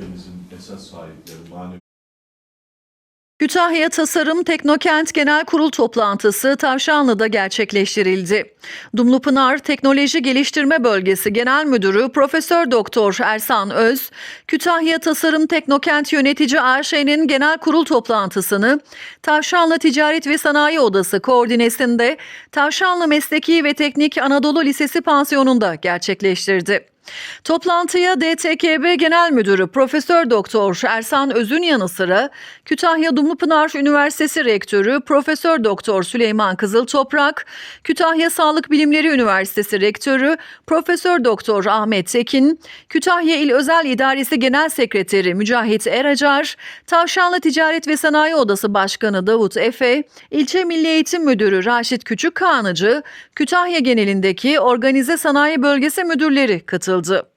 ülkemizin esas sahipleri, manevi Kütahya Tasarım Teknokent Genel Kurul toplantısı Tavşanlı'da gerçekleştirildi. Dumlupınar Teknoloji Geliştirme Bölgesi Genel Müdürü Profesör Doktor Ersan Öz, Kütahya Tasarım Teknokent Yönetici AŞ'nin genel kurul toplantısını Tavşanlı Ticaret ve Sanayi Odası koordinesinde Tavşanlı Mesleki ve Teknik Anadolu Lisesi pansiyonunda gerçekleştirdi. Toplantıya DTKB Genel Müdürü Profesör Doktor Ersan Öz'ün yanı sıra Kütahya Dumlupınar Üniversitesi Rektörü Profesör Doktor Süleyman Kızıltoprak, Kütahya Sağlık Bilimleri Üniversitesi Rektörü Profesör Doktor Ahmet Tekin, Kütahya İl Özel İdaresi Genel Sekreteri Mücahit Eracar, Tavşanlı Ticaret ve Sanayi Odası Başkanı Davut Efe, İlçe Milli Eğitim Müdürü Raşit Küçük Kağnıcı, Kütahya genelindeki Organize Sanayi Bölgesi müdürleri katıldı. yapıldı.